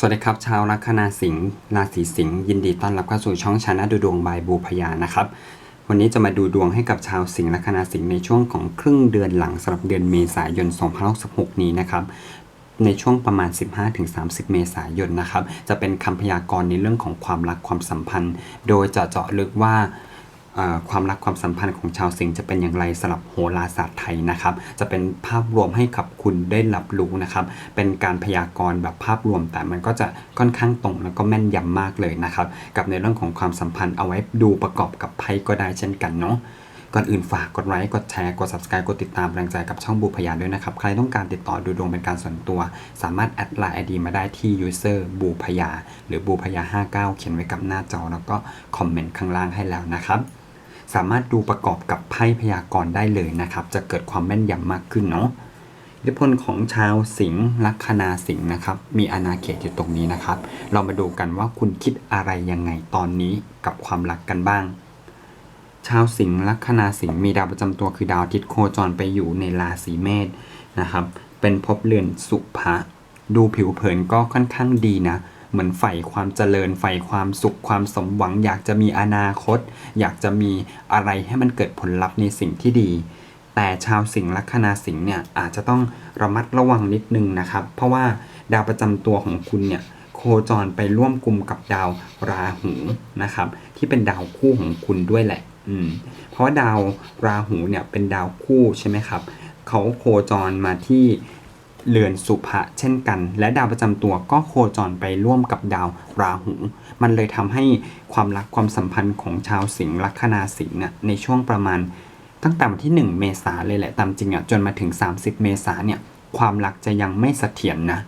สวัสดีครับ ชาวลัคนาสิงห์ราศีสิงห์ยินดีต้อนรับเข้าสู่ช่องชานะดูดวงบายบูพยานะครับ วันนี้จะมาดูดวงให้กับชาวสิงห์ลัคนาสิงห์ในช่วงของครึ่งเดือนหลังสำหรับเดือนเมษายน2066นี้นะครับในช่วงประมาณ 15-30 เมษายนนะครับ จะเป็นคำพยากรณ์ในเรื่องของความรักความสัมพันธ์ โดยจะเจาะลึกว่า ความรักความสัมพันธ์ของชาวสิงห์จะเป็นอย่างไรสำหรับโหราศาสตร์ไทยนะครับ จะเป็นภาพรวมให้กับคุณได้รับรู้นะครับ เป็นการพยากรณ์แบบภาพรวม แต่มันก็จะค่อนข้างตรงแล้วก็แม่นยำมากเลยนะครับ กับในเรื่องของความสัมพันธ์เอาไว้ดูประกอบกับไพ่ก็ได้เช่นกันเนาะก่อนอื่นฝากกดไลค์กดแชร์กด subscribe กดติดตามแรงใจกับช่องบูพยาด้วยนะครับ ใครต้องการติดต่อดูดวงเป็นการส่วนตัว สามารถแอดไลน์ไอดีมาได้ที่ user บูพยาหรือบูพยา59 เขียนไว้กับหน้าจอ แล้วก็คอมเมนต์ข้างล่างให้แล้วนะครับ สามารถดูประกอบกับไพ่พยากรณ์ได้เลยนะครับ จะเกิดความแม่นยำมากขึ้นเนาะอิทธิพลของชาวสิงห์ลัคนาสิงห์นะครับ มีอาณาเขตอยู่ตรงนี้นะครับ เรามาดูกันว่าคุณคิดอะไรยังไงตอนนี้กับความรักกันบ้าง ชาวสิงห์ลัคนาสิงห์มีดาวประจำตัวคือดาวอาทิตย์โคจรไปอยู่ในราศีเมษนะครับ เป็นภพเรือนสุภะดูผิวเผินก็ค่อนข้างดีนะ เหมือนใฝ่ความเจริญใฝ่ความสุขความสมหวัง อยากจะมีอนาคต อยากจะมีอะไรให้มันเกิดผลลัพธ์ในสิ่งที่ดี แต่ชาวสิงห์ลัคนาสิงห์เนี่ยอาจจะต้องระมัดระวังนิดนึงนะครับ เพราะว่าดาวประจำตัวของคุณเนี่ยโคจรไปร่วมกลุ่มกับดาวราหูนะครับ ที่เป็นดาวคู่ของคุณด้วยแหละ อืม เพราะว่าดาวราหูเนี่ยเป็นดาวคู่ใช่ไหมครับเขาโคจรมาที่ เรือนสุภะเช่นกัน และดาวประจำตัวก็โคจรไปร่วมกับดาวราหู มันเลยทำให้ความรักความสัมพันธ์ของชาวสิงห์ลัคนาสิงห์ในช่วงประมาณ ตั้งแต่วันที่ 1 เมษาเลยแหละตามจริงอะจนมาถึง 30 เมษาเนี่ยความรักจะยังไม่เสถียรนะ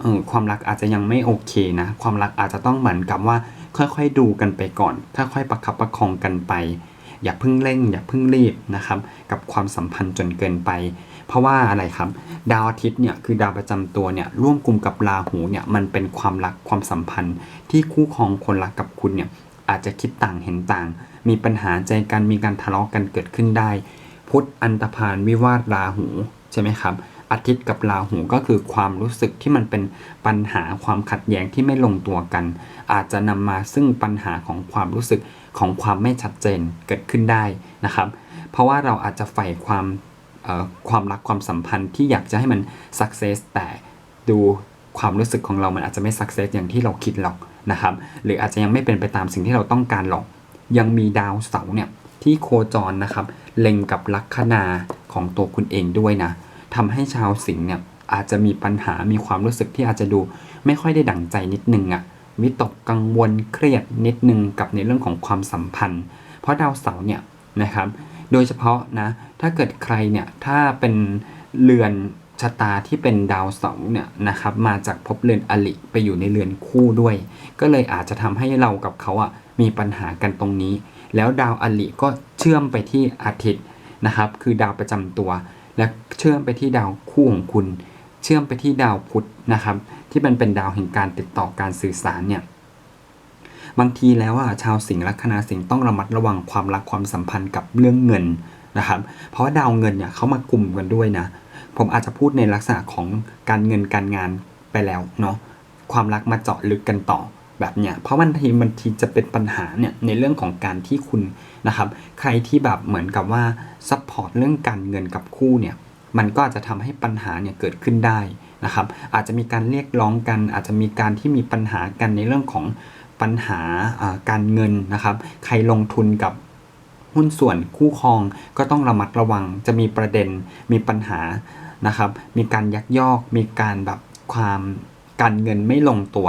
เออความรักอาจจะยังไม่โอเคนะ ความรักอาจจะต้องเหมือนกับว่าค่อยๆดูกันไปก่อนค่อยๆประคับประคองกันไป อย่าเพิ่งเร่ง อย่าเพิ่งรีบนะครับ กับความสัมพันธ์จนเกินไป เพราะว่าอะไรครับ ดาวอาทิตย์เนี่ยคือดาวประจำตัวเนี่ยร่วมกลุ่มกับราหูเนี่ยมันเป็นความรักความสัมพันธ์ ที่คู่ครองคนรักกับคุณเนี่ยอาจจะคิดต่างเห็นต่าง มีปัญหาใจกันมีการทะเลาะกันเกิดขึ้นได้ พุธอันตพานวิวาทราหูใช่ไหมครับอาทิตย์กับราหูก็คือความรู้สึกที่มันเป็นปัญหาความขัดแย้งที่ไม่ลงตัวกัน อาจจะนำมาซึ่งปัญหาของความรู้สึกของความไม่ชัดเจนเกิดขึ้นได้นะครับ เพราะว่าเราอาจจะใฝ่ความ ความรักความสัมพันธ์ที่อยากจะให้มันสักเซสแต่ดูความรู้สึกของเรามันอาจจะไม่สักเซสอย่างที่เราคิดหรอกนะครับหรืออาจจะยังไม่เป็นไปตามสิ่งที่เราต้องการหรอก ยังมีดาวเสาร์เนี่ยที่โคจรนะครับ เล็งกับลัคนาของตัวคุณเองด้วยนะทำให้ชาวสิงห์เนี่ยอาจจะมีปัญหามีความรู้สึกที่อาจจะดู ไม่ค่อยได้ดั่งใจนิดนึงอะ่ะวิตกกังวลเครียดนิดนึงกับในเรื่องของความสัมพันธ์ เพราะดาวเสาร์เนี่ยนะครับ โดยเฉพาะนะ ถ้าเกิดใครเนี่ย ถ้าเป็นเรือนชะตาที่เป็นดาวเสาร์เนี่ยนะครับ มาจากภพเรือนอลิไปอยู่ในเรือนคู่ด้วย ก็เลยอาจจะทำให้เรากับเขาอะมีปัญหากันตรงนี้ แล้วดาวอลิก็เชื่อมไปที่อาทิตย์นะครับ คือดาวประจำตัว และเชื่อมไปที่ดาวคู่ของคุณ เชื่อมไปที่ดาวพุธนะครับ ที่มันเป็นดาวแห่งการติดต่อการสื่อสารเนี่ย บางทีแล้วอะชาวสิงห์ลัคนาสิงห์ต้องระมัดระวังความรักความสัมพันธ์กับเรื่องเงินนะครับ เพราะว่าดาวเงินเนี่ยเขามากลุ่มกันด้วยนะ ผมอาจจะพูดในลักษณะของการเงินการงานไปแล้วเนาะความรักมาเจาะลึกกันต่อแบบเนี้ยเพราะบางทีบางทีจะเป็นปัญหาเนี่ยในเรื่องของการที่คุณนะครับ ใครที่แบบเหมือนกับว่าซัพพอร์ตเรื่องการเงินกับคู่เนี่ยมันก็อาจจะทำให้ปัญหาเนี่ยเกิดขึ้นได้ นะครับอาจจะมีการเรียกร้องกัน อาจจะมีการที่มีปัญหากันในเรื่องของปัญหาการเงินนะครับ ใครลงทุนกับหุ้นส่วนคู่ครองก็ต้องระมัดระวังจะมีประเด็นมีปัญหานะครับ มีการยักยอก มีการแบบความการเงินไม่ลงตัว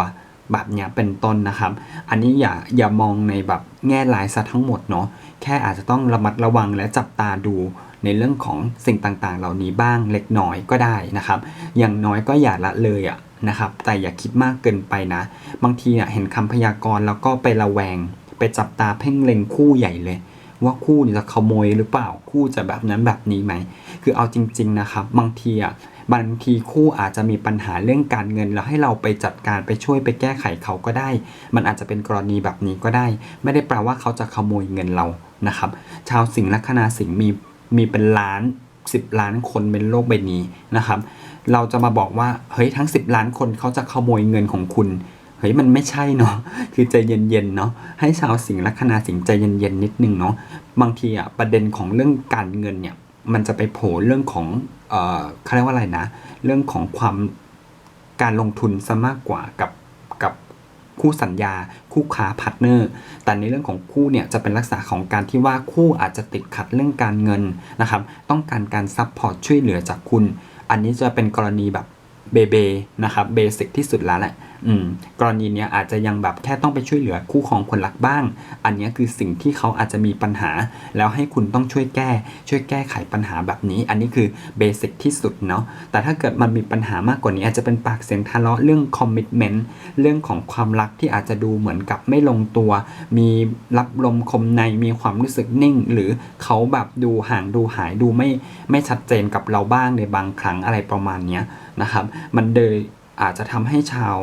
แบบเนี้ยเป็นต้นนะครับ อันนี้อย่าอย่ามองในแบบ แง่ร้ายซะทั้งหมดเนาะแค่อาจจะต้องระมัดระวังและจับตาดูในเรื่องของสิ่งต่างๆ เหล่านี้บ้างเล็กน้อยก็ได้นะครับ อย่างน้อยก็อย่าละเลยอะนะครับ แต่อย่าคิดมากเกินไปนะ บางทีเนี่ยเห็นคำพยากรณ์แล้วก็ไประแวง ไปจับตาเพ่งเล็งคู่ใหญ่เลย ว่าคู่จะขโมยหรือเปล่าคู่จะแบบนั้นแบบนี้ไหม คือเอาจริง ๆนะครับ บางทีอะ บางทีคู่อาจจะมีปัญหาเรื่องการเงิน แล้วให้เราไปจัดการไปช่วยไปแก้ไขเขาก็ได้ มันอาจจะเป็นกรณีแบบนี้ก็ได้ ไม่ได้แปลว่าเขาจะขโมยเงินเรานะครับ ชาวสิงห์ลัคนาสิงห์มีมีเป็นล้าน 10 ล้านคนเป็นโลกใบนี้นะครับ เราจะมาบอกว่าเฮ้ยทั้ง 10 ล้านคนเขาจะขโมยเงินของคุณเฮ้ยมันไม่ใช่เนาะคือใจเย็นๆเนาะให้ชาวสิงห์ลัคนาสิงห์ใจเย็นๆนิดนึงเนาะบางทีอะประเด็นของเรื่องการเงินเนี่ย มันจะไปโผล่เรื่องของเอ่อเขาเรียกว่าอะไรนะ เรื่องของความการลงทุนซะมากกว่ากับกับคู่สัญญา คู่ค้าพาร์ทเนอร์ แต่ในเรื่องของคู่เนี่ยจะเป็นลักษณะของการที่ว่าคู่อาจจะติดขัดเรื่องการเงินนะครับ ต้องการการซัพพอร์ตช่วยเหลือจากคุณ อันนี้จะเป็นกรณีแบบเบเบนะครับเบสิกที่สุดแล้วแหละ อืมกรณีเนี้ยอาจจะยังแบบแค่ต้องไปช่วยเหลือคู่ของคนรักบ้าง อันนี้คือสิ่งที่เขาอาจจะมีปัญหา แล้วให้คุณต้องช่วยแก้ ช่วยแก้ไขปัญหาแบบนี้ อันนี้คือเบสิกที่สุดเนาะแต่ถ้าเกิดมันมีปัญหามากกว่านี้อาจจะเป็นปากเสียงทะเลาะเรื่องคอมมิชเมนต์เรื่องของความรักที่อาจจะดูเหมือนกับไม่ลงตัว มีรับลมคมในมีความรู้สึกนิ่ง หรือเขาแบบดูห่างดูหายดูไม่ไม่ชัดเจนกับเราบ้างในบางครั้งอะไรประมาณเนี้ยนะครับ มันเลยอาจจะทำให้ชาว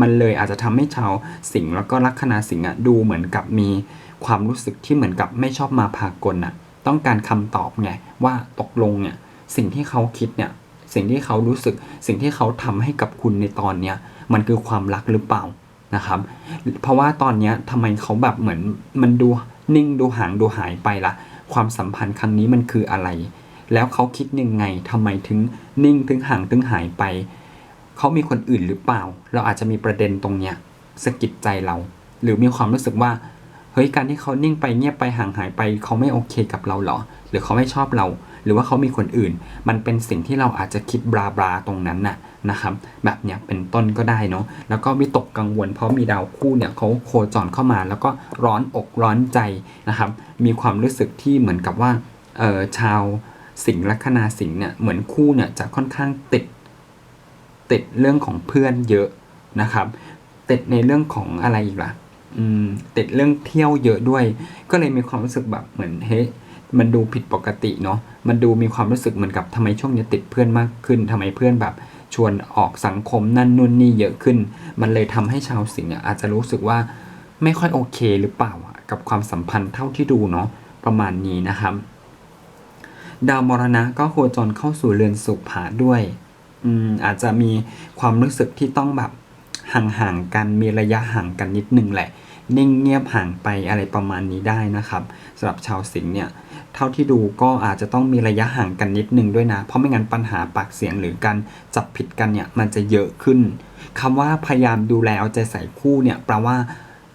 มันเลยอาจจะทำให้ชาวสิงห์แล้วก็ลัคนาสิงห์อะดูเหมือนกับมีความรู้สึกที่เหมือนกับไม่ชอบมาพากลอะต้องการคำตอบไงว่าตกลงเนี่ยสิ่งที่เขาคิดเนี่ยสิ่งที่เขารู้สึกสิ่งที่เขาทำให้กับคุณในตอนเนี้ยมันคือความรักหรือเปล่านะครับ เพราะว่าตอนเนี้ยทำไมเขาแบบเหมือนมันดูนิ่งดูห่างดูหายไปละความสัมพันธ์ครั้งนี้มันคืออะไร แล้วเขาคิดยังไงทำไมถึงนิ่งถึงห่างถึงหายไป เขามีคนอื่นหรือเปล่า เราอาจจะมีประเด็นตรงเนี้ยสะกิดใจเรา หรือมีความรู้สึกว่าเฮ้ยการที่เขานิ่งไปเงียบไปห่างหายไปเขาไม่โอเคกับเราเหรอ หรือเขาไม่ชอบเรา หรือว่าเขามีคนอื่น มันเป็นสิ่งที่เราอาจจะคิดบลาบลาตรงนั้นน่ะนะครับ แบบเนี้ยเป็นต้นก็ได้เนาะแล้วก็วิตกกังวลเพราะมีดาวคู่เนี่ยเขาโคจรเข้ามา แล้วก็ร้อนอกร้อนใจนะครับ มีความรู้สึกที่เหมือนกับว่าเออชาวสิงห์ลัคนาสิงห์เนี่ยเหมือนคู่เนี่ยจะค่อนข้างติด ติดเรื่องของเพื่อนเยอะนะครับ ติดในเรื่องของอะไรอีกล่ะติดเรื่องเที่ยวเยอะด้วย ก็เลยมีความรู้สึกแบบเหมือนเฮ้ยมันดูผิดปกติเนาะมันดูมีความรู้สึกเหมือนกับทำไมช่วงนี้ติดเพื่อนมากขึ้นทำไมเพื่อนแบบชวนออกสังคมนั่นนู่นนี่เยอะขึ้น มันเลยทำให้ชาวสิงห์อาจจะรู้สึกว่าไม่ค่อยโอเคหรือเปล่ากับความสัมพันธ์เท่าที่ดูเนาะประมาณนี้นะครับ ดาวมรณะก็โคจรเข้าสู่เรือนสุขภาด้วย อืมอาจจะมีความรู้สึกที่ต้องแบบห่างๆกันมีระยะห่างกันนิดนึงแหละ นิ่งเงียบห่างไปอะไรประมาณนี้ได้นะครับสำหรับชาวสิงห์เนี่ยเท่าที่ดูก็อาจจะต้องมีระยะห่างกันนิดนึงด้วยนะ เพราะไม่งั้นปัญหาปากเสียงหรือการจับผิดกันเนี่ยมันจะเยอะขึ้นคำว่าพยายามดูแลเอาใจใส่คู่เนี่ยแปลว่า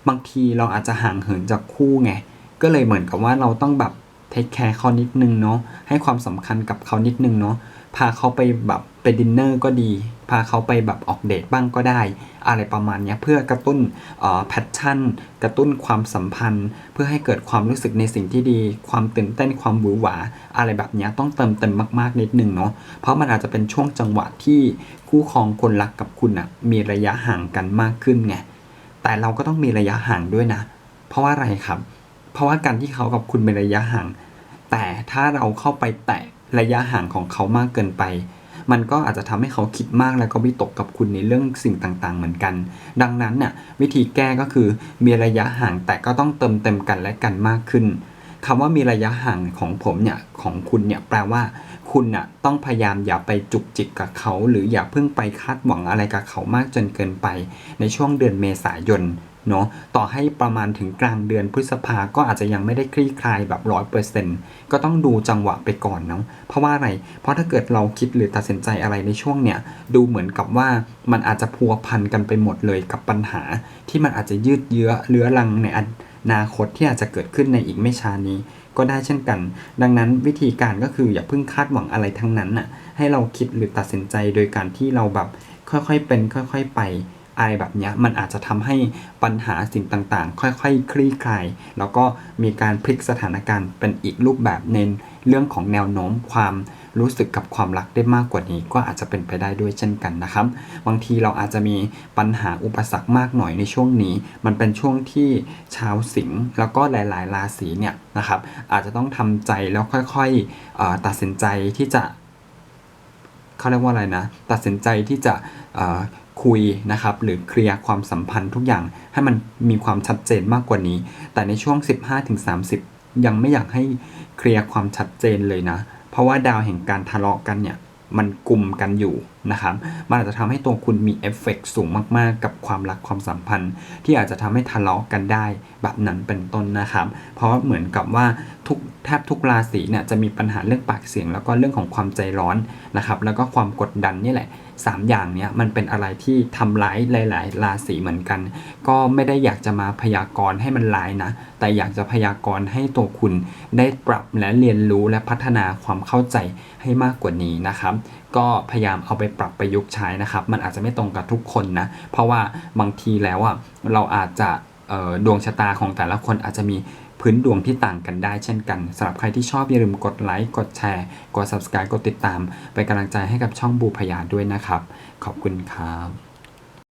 บางทีเราอาจจะห่างเหินจากคู่ไงก็เลยเหมือนกับว่าเราต้องแบบเทคแคร์เขานิดนึงเนาะให้ความสำคัญกับเขานิดนึงเนาะ พาเขาไปแบบไปดินเนอร์ก็ดี พาเขาไปแบบออกเดทบ้างก็ได้ อะไรประมาณนี้เพื่อกระตุ้นแพชชั่น กระตุ้นความสัมพันธ์ เพื่อให้เกิดความรู้สึกในสิ่งที่ดี ความตื่นเต้นความหวือหวา อะไรแบบนี้ต้องเติมเต็มมากๆนิดนึงเนาะเพราะมันอาจจะเป็นช่วงจังหวะที่คู่ครองคนรักกับคุณอะมีระยะห่างกันมากขึ้นไงแต่เราก็ต้องมีระยะห่างด้วยนะ เพราะว่าอะไรครับ เพราะว่าการที่เขากับคุณเป็นระยะห่าง แต่ถ้าเราเข้าไปแตะ ระยะห่างของเขามากเกินไป มันก็อาจจะทำให้เขาคิดมากแล้วก็วิตกกับคุณในเรื่องสิ่งต่างๆ เหมือนกัน ดังนั้นเนี่ยวิธีแก้ก็คือมีระยะห่างแต่ก็ต้องเติมเต็มกันและกันมากขึ้นคำว่ามีระยะห่างของผมเนี่ยของคุณเนี่ยแปลว่า คุณน่ะต้องพยายามอย่าไปจุกจิกกับเขา หรืออย่าเพิ่งไปคาดหวังอะไรกับเขามากจนเกินไป ในช่วงเดือนเมษายนเนาะต่อให้ประมาณถึงกลางเดือนพฤษภาก็อาจจะยังไม่ได้คลี่คลายแบบร้อยเปอร์เซ็นต์ก็ต้องดูจังหวะไปก่อนเนาะเพราะว่าอะไร เพราะถ้าเกิดเราคิดหรือตัดสินใจอะไรในช่วงเนี้ยดูเหมือนกับว่ามันอาจจะพัวพันกันไปหมดเลยกับปัญหา ที่มันอาจจะยืดเยื้อเลื้อรังใน นาคตที่อาจจะเกิดขึ้นในอีกไม่ช้านี้ ก็ได้เช่นกัน ดังนั้นวิธีการก็คืออย่าเพิ่งคาดหวังอะไรทั้งนั้นน่ะให้เราคิดหรือตัดสินใจโดยการที่เราแบบค่อยๆเป็น ค่อย ๆ ไปอะไรแบบเนี้ยมันอาจจะทำให้ปัญหาสิ่งต่างๆ ค่อยๆ คลี่คลาย แล้วก็มีการพลิกสถานการณ์เป็นอีกรูปแบบในเรื่องของแนวโน้มความ รู้สึกกับความรักได้มากกว่านี้ก็อาจจะเป็นไปได้ด้วยเช่นกันนะครับ บางทีเราอาจจะมีปัญหาอุปสรรคมากหน่อยในช่วงนี้ มันเป็นช่วงที่ชาวสิงห์แล้วก็หลาย ๆ ราศีเนี่ยนะครับอาจจะต้องทำใจแล้วค่อยๆตัดสินใจที่จะเขาเรียกว่าอะไรนะ ตัดสินใจที่จะคุยนะครับหรือเคลียร์ความสัมพันธ์ทุกอย่างให้มันมีความชัดเจนมากกว่านี้ แต่ในช่วง 15-30 ยังไม่อยากให้เคลียร์ความชัดเจนเลยนะ ราะว่าดาวแห่งการทะเลาะกันเนี่ย มันกลุ่มกันอยู่นะครับมันอาจจะทำให้ตัวคุณมีเอฟเฟกต์สูงมากๆ กับความรักความสัมพันธ์ ที่อาจจะทำให้ทะเลาะกันได้แบบนั้นเป็นต้นนะครับ เพราะเหมือนกับว่าทุกแทบทุกราศีเนี่ยจะมีปัญหาเรื่องปากเสียง แล้วก็เรื่องของความใจร้อนนะครับแล้วก็ความกดดันนี่แหละสามอย่างเนี้ยมันเป็นอะไรที่ทำร้ายหลาย ๆ ราศีเหมือนกัน ก็ไม่ได้อยากจะมาพยากรณ์ให้มันร้ายนะ แต่อยากจะพยากรณ์ให้ตัวคุณได้ปรับและเรียนรู้และพัฒนาความเข้าใจให้มากกว่านี้นะครับ ก็พยายามเอาไปปรับประยุกต์ใช้นะครับ มันอาจจะไม่ตรงกับทุกคนนะ เพราะว่าบางทีแล้วอะเราอาจจะดวงชะตาของแต่ละคนอาจจะมีพื้นดวงที่ต่างกันได้เช่นกันสำหรับใครที่ชอบอย่าลืมกดไลค์กดแชร์ กด subscribe กดติดตาม เป็นกำลังใจให้กับช่องบูพยาด้วยนะครับ ขอบคุณครับ